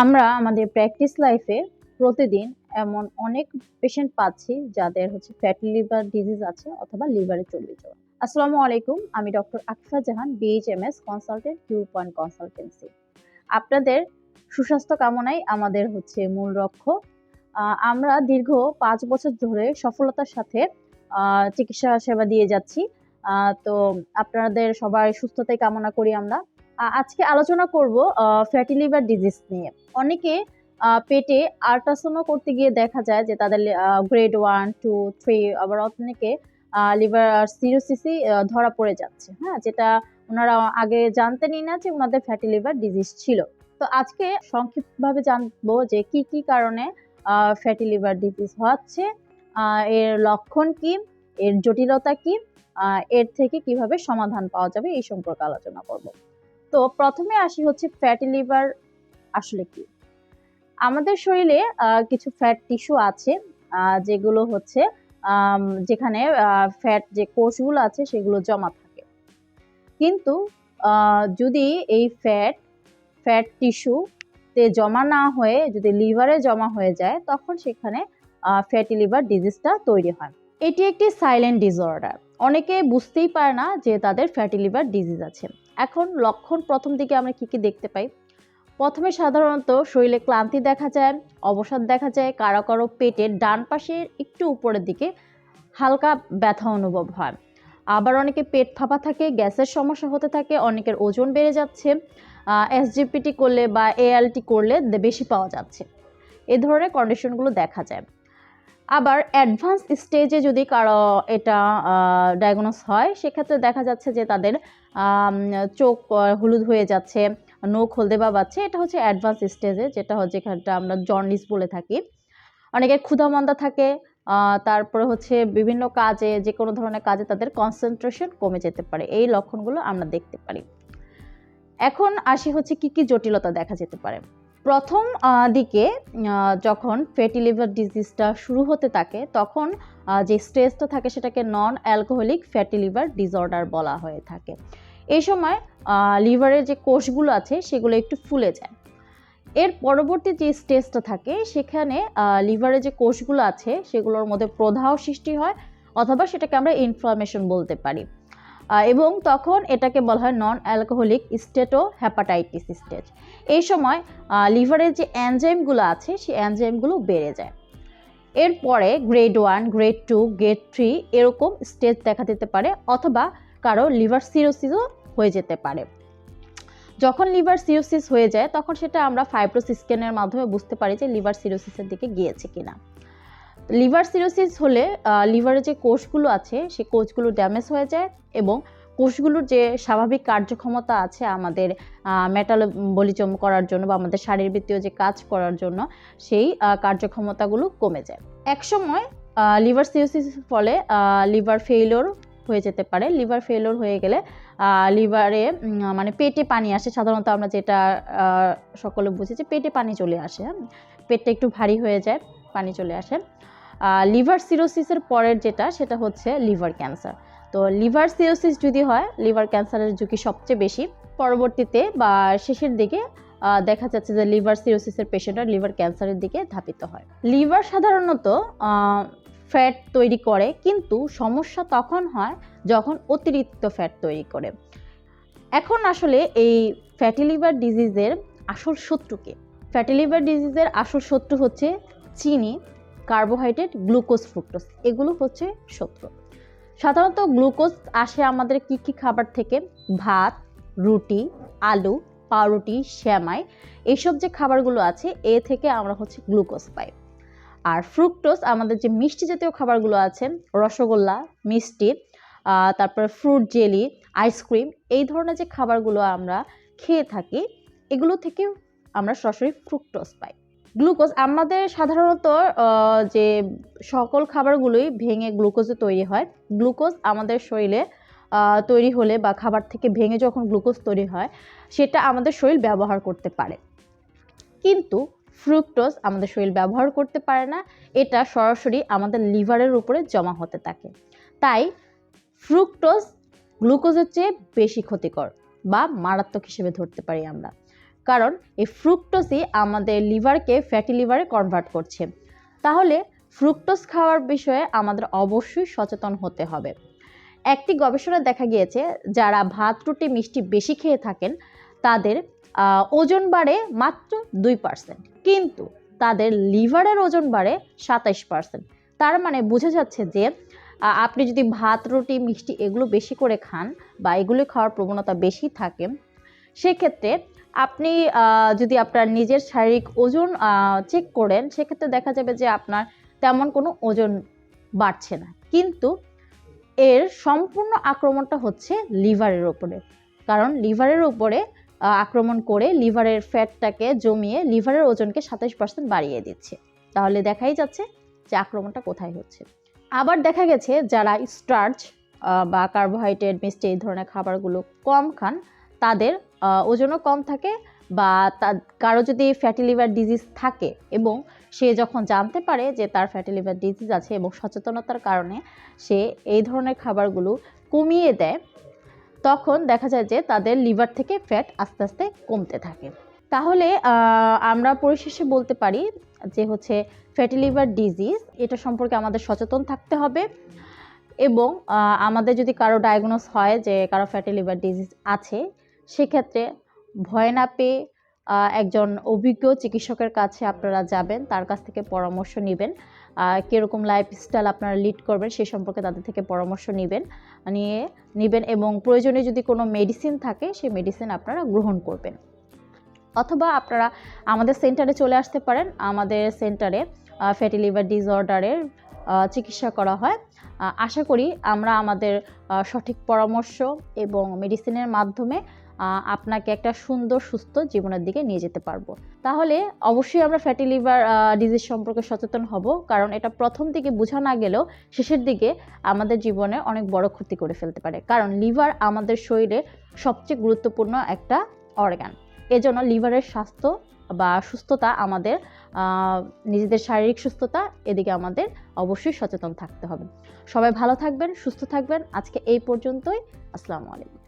আমরা আমাদের প্র্যাকটিস লাইফে প্রতিদিন এমন অনেক পেশেন্ট পাচ্ছি যাদের হচ্ছে ফ্যাটি লিভার ডিজিজ আছে অথবা লিভারে চর্বি জ্বর। আসসালামু আলাইকুম, আমি doctor Akfa Jahan BHMS consultant cure point consultancy আপনাদের সুস্বাস্থ্য কামনাই আমাদের হচ্ছে মূল লক্ষ্য আমরা দীর্ঘ পাঁচ বছর ধরে সফলতার সাথে চিকিৎসা সেবা দিয়ে যাচ্ছি। তো আপনাদের সবাই সুস্থতাই কামনা করি আমরা। আজকে আলোচনা করব ফ্যাটি লিভার ডিজিজ নিয়ে। অনেকে পেটে আল্ট্রাসাউন্ড করতে গিয়ে দেখা যায় যে তাদের গ্রেড ওয়ান টু থ্রি আবার অনেকে লিভার সিরোসিসই ধরা পড়ে যাচ্ছে। হ্যাঁ যেটা ওনারা আগে জানতেনই না যে ওনাদের ফ্যাটি লিভার ডিজিজ ছিল। তো আজকে সংক্ষিপ্তভাবে জানব যে কি কি কারণে ফ্যাটি লিভার ডিজিজ হচ্ছে এর লক্ষণ কি, এর জটিলতা কি এর থেকে কীভাবে সমাধান পাওয়া যাবে এই সম্পর্কে আলোচনা করব। তো প্রথমে আসি হচ্ছে ফ্যাটি লিভার আসলে কি? আমাদের শরীরে কিছু ফ্যাট টিস্যু আছে যেগুলো হচ্ছে যেখানে ফ্যাট যে কোষগুলো আছে সেগুলো জমা থাকে। কিন্তু যদি এই ফ্যাট ফ্যাট টিস্যুতে জমা না হয়ে, যদি লিভারে জমা হয়ে যায়, তখন সেখানে ফ্যাটি লিভার ডিজিজটা তৈরি হয়। এটি একটি সাইলেন্ট ডিসঅর্ডার অনেকে বুঝতেই পারে না যে তাদের ফ্যাটি লিভার ডিজিজ আছে। এখন লক্ষণ প্রথম দিকে আমরা কি কি দেখতে পাই? প্রথমে সাধারণত শরীরে ক্লান্তি দেখা যায়, অবসাদ দেখা যায় কারও কারও পেটের ডান পাশের একটু উপরের দিকে হালকা ব্যথা অনুভব হয়। আবার অনেকে পেট ফাঁপা থাকে, গ্যাসের সমস্যা হতে থাকে, অনেকের ওজন বেড়ে যাচ্ছে এসজিপিটি করলে বা এএলটি করলে বেশি পাওয়া যাচ্ছে। এ ধরনের কন্ডিশনগুলো দেখা যায়। আবার অ্যাডভান্স স্টেজে যদি কারও এটা ডায়াগনোস হয়, সেক্ষেত্রে দেখা যাচ্ছে যে তাদের চোখ হলুদ হয়ে যাচ্ছে, নখ হলদে বা বাচ্ছে, এটা হচ্ছে অ্যাডভান্স স্টেজে, যেটা হচ্ছে যেখানটা আমরা জন্ডিস বলে থাকি। অনেকের ক্ষুধামন্দা থাকে তারপরে হচ্ছে বিভিন্ন কাজে যে কোনো ধরনের কাজে তাদের কনসেন্ট্রেশন কমে যেতে পারে। এই লক্ষণগুলো আমরা দেখতে পারি। এখন আসি হচ্ছে কি কি জটিলতা দেখা যেতে পারে। প্রথম দিকে যখন ফ্যাটি লিভার ডিজিজটা শুরু হতে থাকে, তখন যে স্টেজটা থাকে সেটাকে non alcoholic fatty liver disorder বলা হয়ে থাকে। এই সময় লিভারের যে কোষগুলো আছে, সেগুলো একটু ফুলে যায়। এর পরবর্তী যে স্টেজটা থাকে, সেখানে লিভারে যে কোষগুলো আছে, সেগুলোর মধ্যে প্রদাহ সৃষ্টি হয়, অথবা সেটাকে আমরা ইনফ্লামেশন বলতে পারি। এবং তখন এটাকে বলা হয় non alcoholic steatohepatitis stage এই সময় লিভারের যে অ্যানজাইমগুলো আছে, সেই অ্যানজাইমগুলো বেড়ে যায়। এরপরে grade one grade two grade three এরকম স্টেজ দেখা দিতে পারে, অথবা কারও লিভার সিরোসিসও হয়ে যেতে পারে। যখন লিভার সিরোসিস হয়ে যায়, তখন সেটা আমরা ফাইব্রোস স্ক্যানের মাধ্যমে বুঝতে পারি যে লিভার সিরোসিসের দিকে গিয়েছে কিনা। লিভার সিরোসিস হলে লিভারের যে কোষগুলো আছে, সেই কোষগুলো ড্যামেজ হয়ে যায় এবং কোষগুলোর যে স্বাভাবিক কার্যক্ষমতা আছে আমাদের মেটাবলিজম করার জন্য বা আমাদের শারীরবৃত্তীয় যে কাজ করার জন্য, সেই কার্যক্ষমতাগুলো কমে যায়। একসময় লিভার সিরোসিস ফলে লিভার ফেইলোর হয়ে যেতে পারে। লিভার ফেইলোর হয়ে গেলে লিভারে মানে পেটে পানি আসে। সাধারণত আমরা যেটা সকলে বুঝি যে পেটে পানি চলে আসে হ্যাঁ? পেটটা একটু ভারী হয়ে যায়, পানি চলে আসে। লিভার সিরোসিসের পরের যেটা, সেটা হচ্ছে লিভার ক্যান্সার। তো লিভার সিরোসিস যদি হয়, লিভার ক্যান্সারের ঝুঁকি সবচেয়ে বেশি। পরবর্তীতে বা শেষের দিকে দেখা যাচ্ছে যে লিভার সিরোসিসের পেশেন্টরা লিভার ক্যান্সারের দিকে ধাপিত হয়। লিভার সাধারণত ফ্যাট তৈরি করে, কিন্তু সমস্যা তখন হয় যখন অতিরিক্ত ফ্যাট তৈরি করে। এখন আসলে এই ফ্যাটি লিভার ডিজিজের আসল শত্রুকে ফ্যাটি লিভার ডিজিজের আসল শত্রু হচ্ছে চিনি। কার্বোহাইড্রেট গ্লুকোজ ফ্রুক্টোজ এগুলো হচ্ছে শত্রু। সাধারণত গ্লুকোজ আসে আমাদের কি কি খাবার থেকে? ভাত, রুটি, আলু, পাউরুটি শ্যামাই এইসব যে খাবারগুলো আছে, এ থেকে আমরা হচ্ছে গ্লুকোজ পাই। আর ফ্রুক্টোজ আমাদের যে মিষ্টি জাতীয় খাবারগুলো আছে, রসগোল্লা, মিষ্টি তারপরে ফ্রুট জেলি আইসক্রিম এই ধরনের যে খাবারগুলো আমরা খেয়ে থাকি, এগুলো থেকে আমরা সরাসরি ফ্রুক্টোজ পাই। গ্লুকোজ আমাদের সাধারণত যে সকল খাবারগুলোই ভেঙে গ্লুকোজে তৈরি হয়। গ্লুকোজ আমাদের শরীরে তৈরি হলে বা খাবার থেকে ভেঙে যখন গ্লুকোজ তৈরি হয়, সেটা আমাদের শরীর ব্যবহার করতে পারে। কিন্তু ফ্রুক্টোজ আমাদের শরীর ব্যবহার করতে পারে না, এটা সরাসরি আমাদের লিভারের উপরে জমা হতে থাকে। তাই ফ্রুক্টোজ গ্লুকোজের চেয়ে বেশি ক্ষতিকর বা মারাত্মক হিসেবে ধরতে পারি আমরা। কারণ এই ফ্রুক্টোজই আমাদের লিভারকে ফ্যাটি লিভারে কনভার্ট করছে। তাহলে ফ্রুক্টোজ খাওয়ার বিষয়ে আমাদের অবশ্যই সচেতন হতে হবে। একটি গবেষণায় দেখা গিয়েছে, যারা ভাত, রুটি, মিষ্টি বেশি খেয়ে থাকেন, তাদের ওজন বাড়ে মাত্র দুই পার্সেন্ট কিন্তু তাদের লিভারের ওজন বাড়ে সাতাইশ পার্সেন্ট তার মানে বোঝা যাচ্ছে যে আপনি যদি ভাত, রুটি, মিষ্টি এগুলো বেশি করে খান বা এগুলো খাওয়ার প্রবণতা বেশি থাকে, সেক্ষেত্রে আপনি যদি আপনার নিজের শারীরিক ওজন চেক করেন সেক্ষেত্রে দেখা যাবে যে আপনার তেমন কোনো ওজন বাড়ছে না। কিন্তু এর সম্পূর্ণ আক্রমণটা হচ্ছে লিভারের ওপরে। কারণ লিভারের আহ, আক্রমণ করে লিভারের ফ্যাটটাকে জমিয়ে লিভারের ওজনকে সাতাশ পার্সেন্ট বাড়িয়ে দিচ্ছে। তাহলে দেখাই যাচ্ছে যে আক্রমণটা কোথায় হচ্ছে। আবার দেখা গেছে যারা স্টার্চ বা কার্বোহাইড্রেট মিষ্টি এই ধরনের খাবারগুলো কম খান তাদের ওজনও কম থাকে বা তা- কারও যদি ফ্যাটি লিভার ডিজিজ থাকে এবং সে যখন জানতে পারে যে তার ফ্যাটি লিভার ডিজিজ আছে এবং সচেতনতার কারণে সে এই ধরনের খাবারগুলো কমিয়ে দেয়, তখন দেখা যায় যে তাদের লিভার থেকে ফ্যাট আস্তে আস্তে কমতে থাকে। তাহলে আমরা পরিশেষে বলতে পারি যে হচ্ছে ফ্যাটি লিভার ডিজিজ এটা সম্পর্কে আমাদের সচেতন থাকতে হবে এবং আমাদের যদি কারও ডায়াগনোস হয় যে কারও ফ্যাটি লিভার ডিজিজ আছে সেক্ষেত্রে ভয় না পেয়ে একজন অভিজ্ঞ চিকিৎসকের কাছে আপনারা যাবেন, তার কাছ থেকে পরামর্শ নেবেন। কীরকম লাইফস্টাইল আপনারা লিড করবেন সে সম্পর্কে তাদের থেকে পরামর্শ নেবেন, নিয়ে নেবেন এবং প্রয়োজনে যদি কোনো মেডিসিন থাকে, সেই মেডিসিন আপনারা গ্রহণ করবেন। অথবা আপনারা আমাদের সেন্টারে চলে আসতে পারেন। আমাদের সেন্টারে ফ্যাটি লিভার ডিসঅর্ডারের চিকিৎসা করা হয়। আশা করি আমরা আমাদের সঠিক পরামর্শ এবং মেডিসিনের মাধ্যমে আপনাকে একটা সুন্দর, সুস্থ জীবনের দিকে নিয়ে যেতে পারব। তাহলে অবশ্যই আমরা ফ্যাটি লিভার ডিজিজ সম্পর্কে সচেতন হব, কারণ এটা প্রথম দিকে বোঝা না গেলেও শেষের দিকে আমাদের জীবনে অনেক বড় ক্ষতি করে ফেলতে পারে। কারণ লিভার আমাদের শরীরে সবচেয়ে গুরুত্বপূর্ণ একটা অর্গান এজন্য লিভারের স্বাস্থ্য বা সুস্থতা আমাদের নিজেদের শারীরিক সুস্থতা এদিকে আমাদের অবশ্যই সচেতন থাকতে হবে। সবাই ভালো থাকবেন, সুস্থ থাকবেন। আজকে এই পর্যন্তই। আসসালামু আলাইকুম।